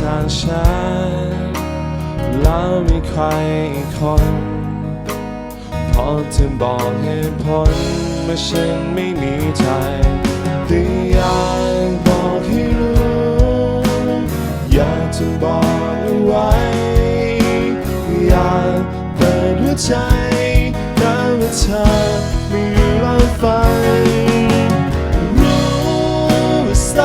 ทางฉัน แล้วมีใครอีกคน พอเธอบอกเหตุผลว่าฉันไม่มีใจแต่อยากบอกให้รู้ อยากจะบอกเอาไว้ อยากเปิดหัวใจแต่ว่าเธอไม่อยู่รับฟังรู้ว่าส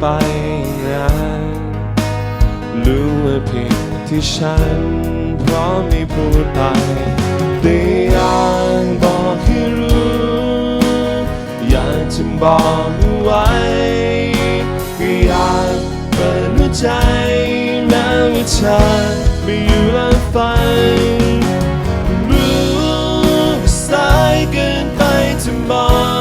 ไปนานรู้ว่าผิดที่ฉันพราะไม่พูดไปแต่อยากบอกให้รู้ อยากจะบอกไว้อยากเปิดหัวใจแม้ว่าเธอไม่อยู่รับฟังรู้ว่าสายเกินไปจะมอง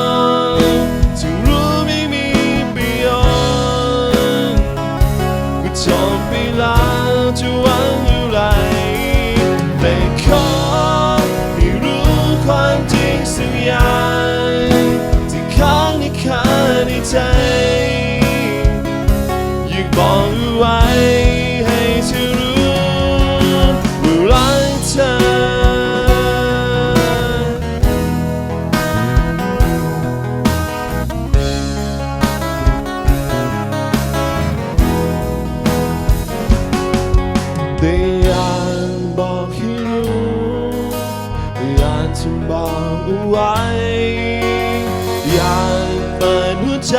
ใจ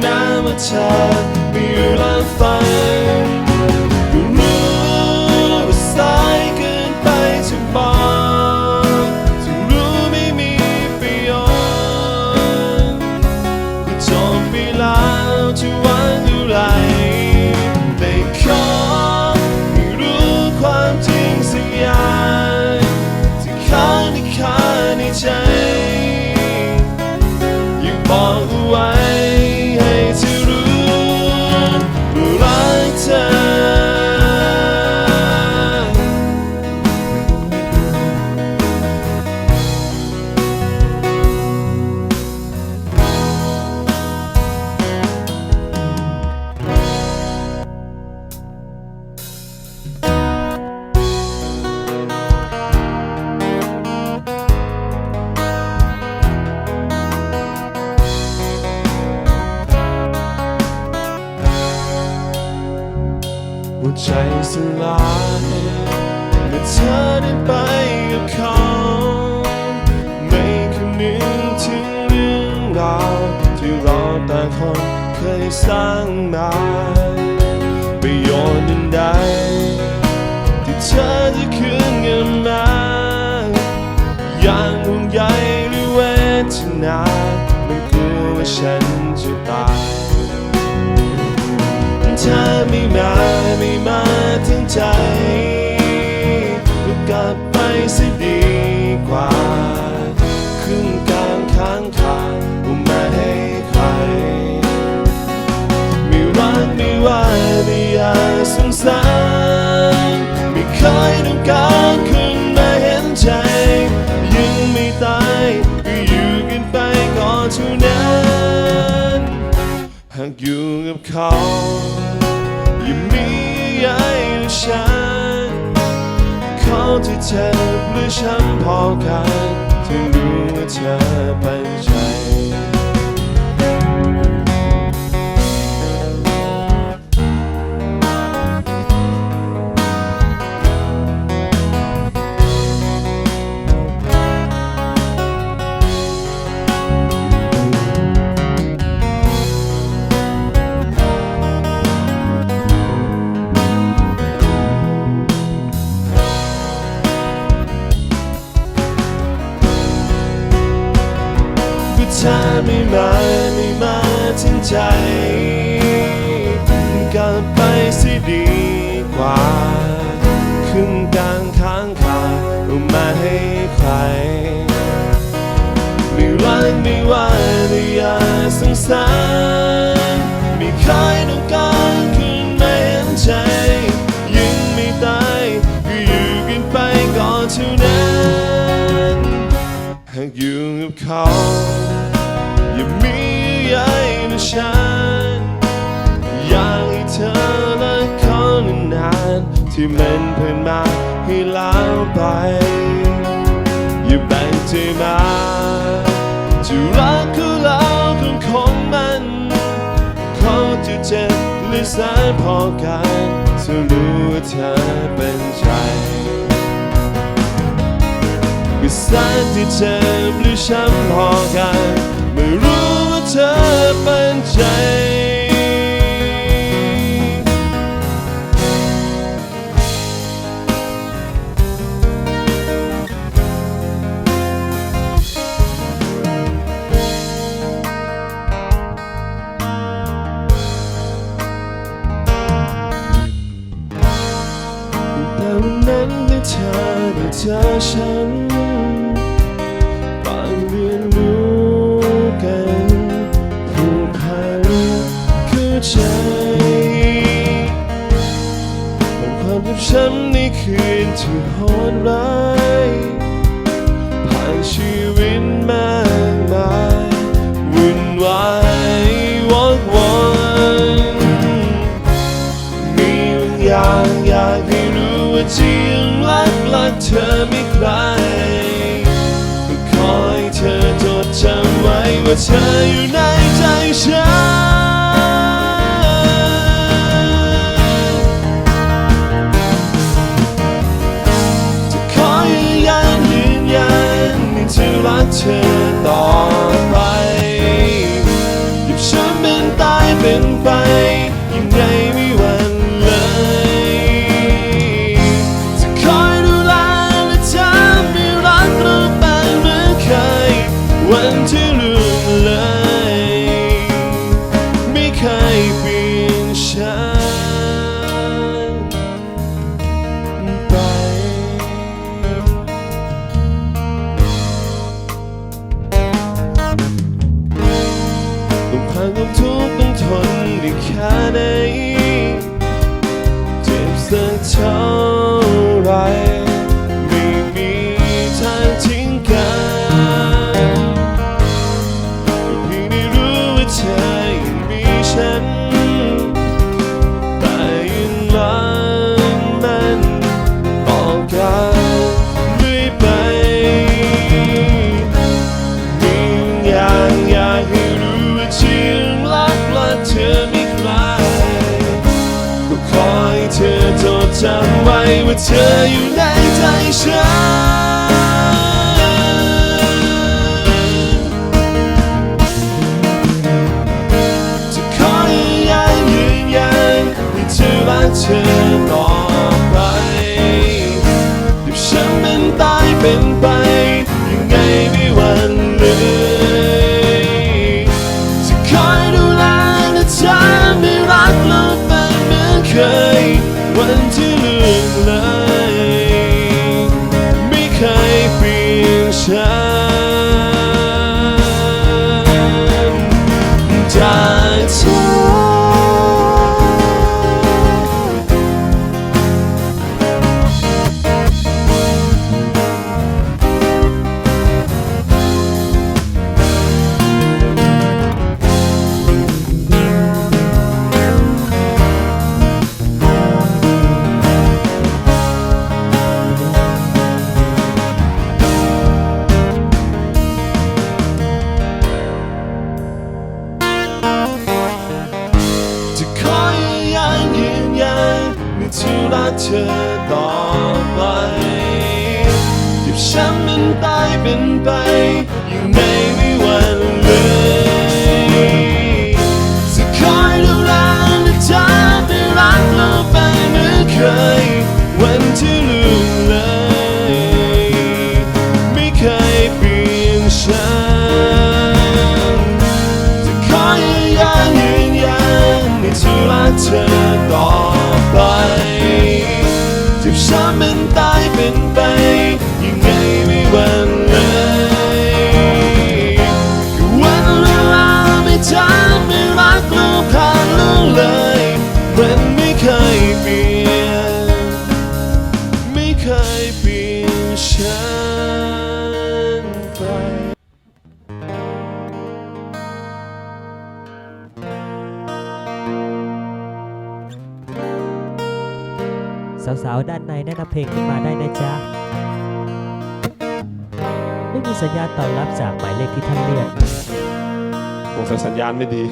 แม้ว่าเธอ เธอได้ไปกับเขา ไม่คำนึงถึงเรื่องราวที่เราแต่างคนเคยสร้างมาประโยชน์อันใดที่เธอจะคืนเงินมาอย่างห่วงใยหรือเวทนาไม่กลัวว่าฉันจะตายถ้าไม่มาไม่มาถึงใจ สียดีกว่าขึ้นกลางค้างคาว่าไม่ให้ใครไม่รักไม่ว่าไม่อยากสงสารไม่เคยต้องการคุณมาเห็นใจ ยังไม่ตายก็อยู่กันไปก่อนเท่านั้น หากอยู่กับเขา เขาที่เจ็บหรือช้ำพอกันถึงรู้ว่าเธอไป ขึ้นกลางค้างคาก็ไม่ให้ใครไม่รักไม่ว่าไม่อย่าสงสารมีใครต้องการคืนในใจยิ่งไม่ตายก็อยู่กันไปก่อนเท่านั้นหากอยู่กับเขา ที่มันเพิ่นมาให้แล้วไป อย่าแบ่งใจมาจะรักคือเราคนของมันเขาจะเจ็บหรือสายพอกันจะรู้ว่าเธอเป็นใจก็แสนที่เจ็บหรือช้ำพอกัน ไม่รู้ว่าเธอเป็นใจ เจอฉันต่างเรียนรู้กันผูกพันคือใจบางความเจ็บช้ำในคืนที่โหดร้ายผ่านชีวิตมากมายวุ่นวายวอกวนมีบางอย่างอยากให้รู้ว่าจริงรักรั กเธอไม่ไกลก็ขอให้เธอจดจำไว้ว่าเธออยู่ในใจฉันจะขอยืนยันยืนยันให้เธอรักเธอต่อไปหยิบฉันเป็นตายเป็นไป ว่าเธออยู่ในใจฉันจะขอยืนยันยืนยันให้เธอรักเธอต่อ ฉันไปสาวๆ ด้านในแนะนำเพลงขึ้มาได้นะจ๊ะ ไม่มีสัญญาณตอบรับจากหมายเลขที่ท่านเรียก ผมสัญญาณไม่ดี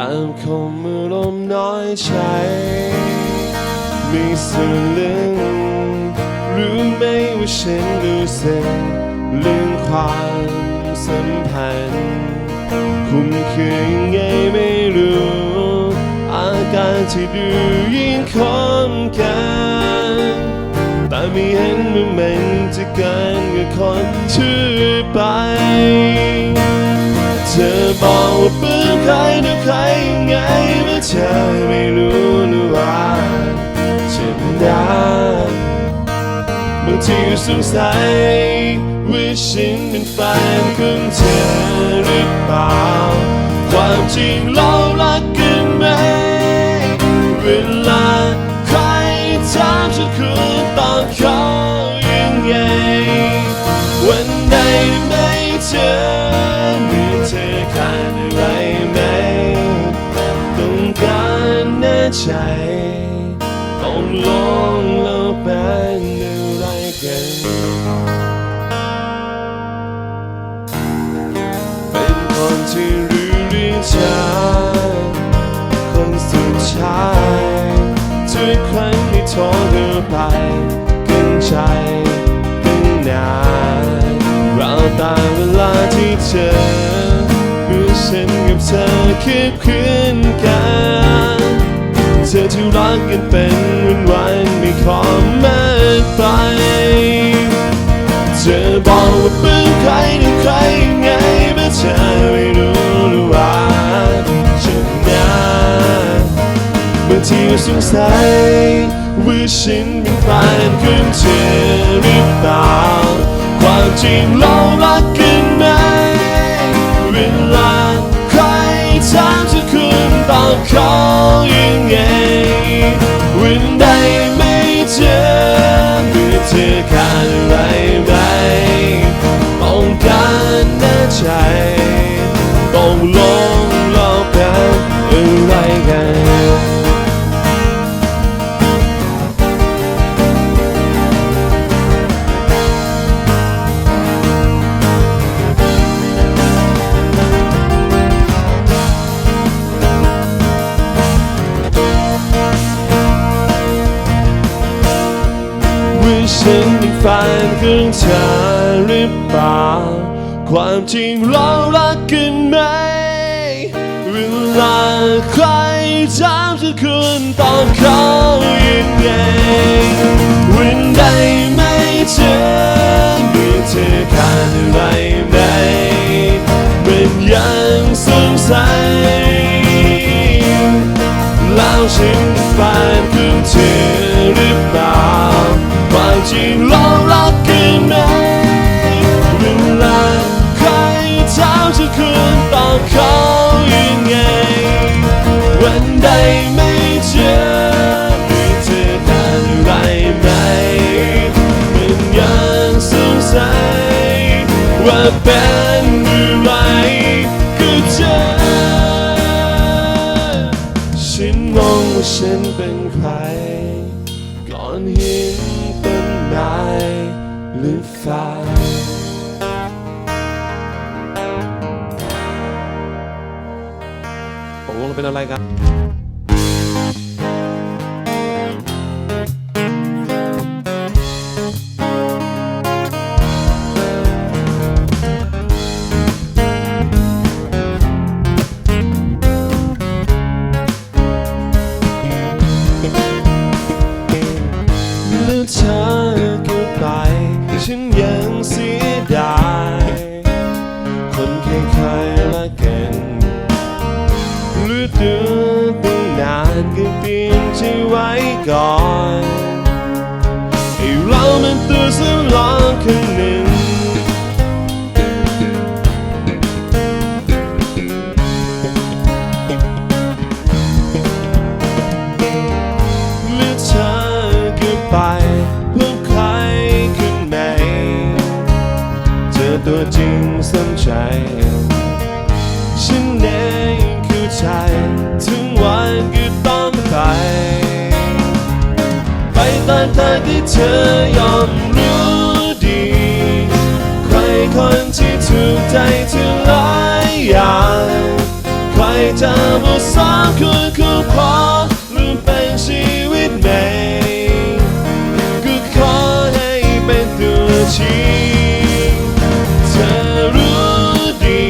อารคมมือลมน้อยใจมีส่วนลึงรู้ไหมว่าฉันรู้สึกลืมความสัมพันธ์คุ้มคือยังไงไม่รู้ อาการที่ดูยิ่งคมกันแต่ไม่เห็นว่ามันจะเกินกว่าคนทั่วไป อบอกว่าปลื้มใครดูใครยังไงเมื่อเธอไม่รู้หรือว่าฉันได้บางทีก็สงสัยว่าฉันเป็นแฟนของเธอหรือเปล่า ความจริงเร เจอคือฉันกับเธอคิดคืนกันเธอที่รักกันเป็นวันวันไม่ขอมากไปเธอบอกว่าปลื้มใครหรือใครยังไงเมื่อเธอไม่รู้หรือว่าฉันนั้นบางทีก็สงสัยว่าฉันเป็นแฟนของเธอหรือเปล่าความจริงเรารัก อบเขายังไงวันใดไม่เจอเมื่อเธอขาดอะไรไปมองการแน่ใจ ของเธอหรือเปล่า ความจริงเรารักกันไหมเวลาใครถามจะคุณตอบเขายังไงวันใดไม่เจอมื่อเธอขาดอะไรไหมมันยังสงสัยแล้วฉันเป็นแฟนของเธอ ว่าเป็นอะไรก็เจอฉันมองว่าฉันเป็นใครก่อนเห็นต้นไม้หรือฟ้าตกลงเราเป็นอะไรกัน แต่ที่เธอยอมรู้ดี ใครคนที่ถูกใจเธอหลายอย่างใครจะมาสอนคุณคู่พอหรือเป็นชีวิตใหม่ก็ขอให้เป็นตัวจริงเธอรู้ดี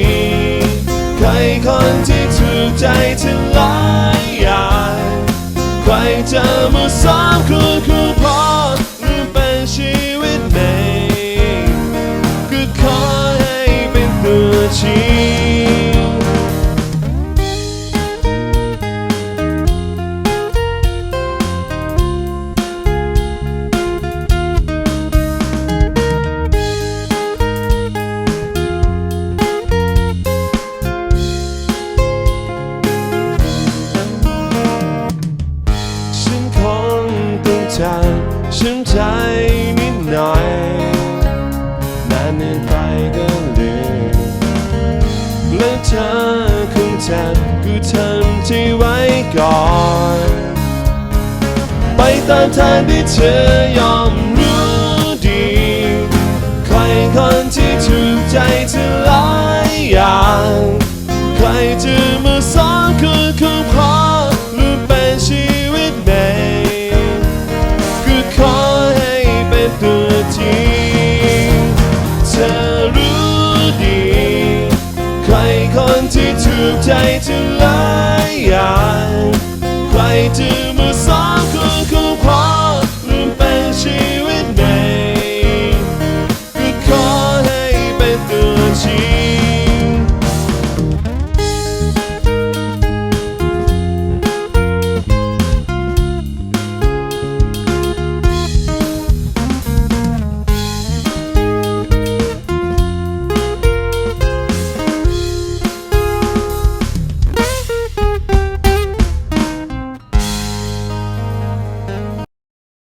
ใครคนที่ถูกใจเธอหลายอย่างใครจะมาสอนคุณคู่พอ เธอคงจำกูทำที่ไว้ก่อน ไปตามทางที่เธอยอมรู้ดี ใครคนที่ถูกใจเธอหลายอย่าง ใครจะมาสอนคือคู่พอ ที่ถู